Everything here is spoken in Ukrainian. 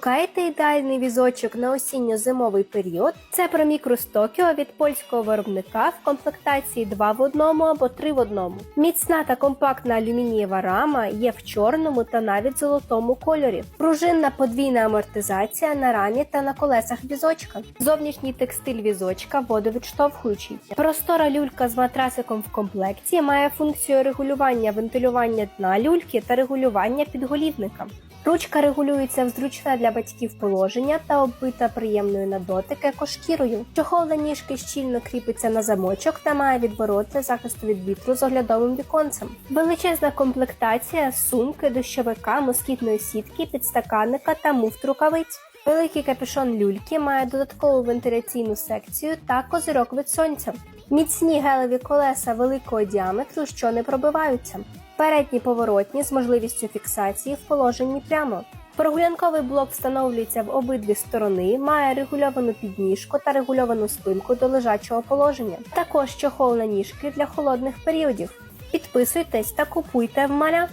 Шукаєте ідеальний візочок на осінньо-зимовий період? Це про мікрос Токіо від польського виробника в комплектації 2 в одному або 3 в одному. Міцна та компактна алюмінієва рама є в чорному та навіть золотому кольорі. Пружинна подвійна амортизація на рамі та на колесах візочка. Зовнішній текстиль візочка водовідштовхуючий. Простора люлька з матрасиком в комплекті має функцію регулювання вентилювання дна люльки та регулювання підголівника. Ручка регулюється в зручне для батьків положення та оббита приємною на дотик екошкірою. Чохол ніжки щільно кріпиться на замочок та має відворот для захисту від вітру з оглядовим віконцем. Величезна комплектація сумки, дощовика, москітної сітки, підстаканника та муфт рукавиць. Великий капюшон люльки має додаткову вентиляційну секцію та козирок від сонця. Міцні гелеві колеса великого діаметру, що не пробиваються. Передні поворотні з можливістю фіксації в положенні прямо. Прогулянковий блок встановлюється в обидві сторони, має регульовану підніжку та регульовану спинку до лежачого положення. Також чохол на ніжки для холодних періодів. Підписуйтесь та купуйте в маля.